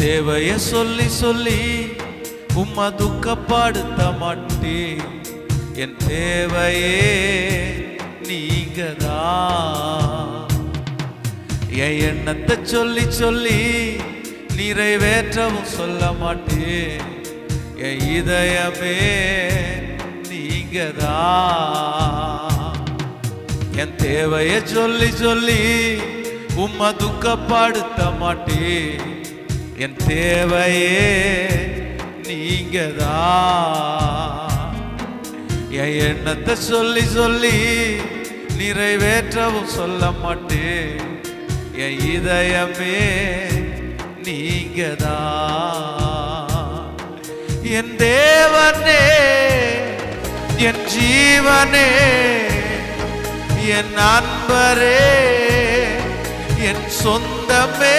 தேவைய சொல்லி சொல்லி உம்மா துக்கப்படுத்த மாட்டேன். என் தேவையே நீங்கதான் என் எண்ணத்தை சொல்லி சொல்லி நிறைவேற்றவும் சொல்ல மாட்டேன். என் இதயமே நீங்கதான் என் தேவையை சொல்லி சொல்லி உம்மா துக்கப்படுத்த மாட்டேன். என் தேவையே நீங்கதா? என் எண்ணத்தை சொல்லி சொல்லி நிறைவேற்றவும் சொல்ல மாட்டேன். என் இதயமே நீங்கதா? என் தேவனே என் ஜீவனே என் நண்பரே என் சொந்தமே.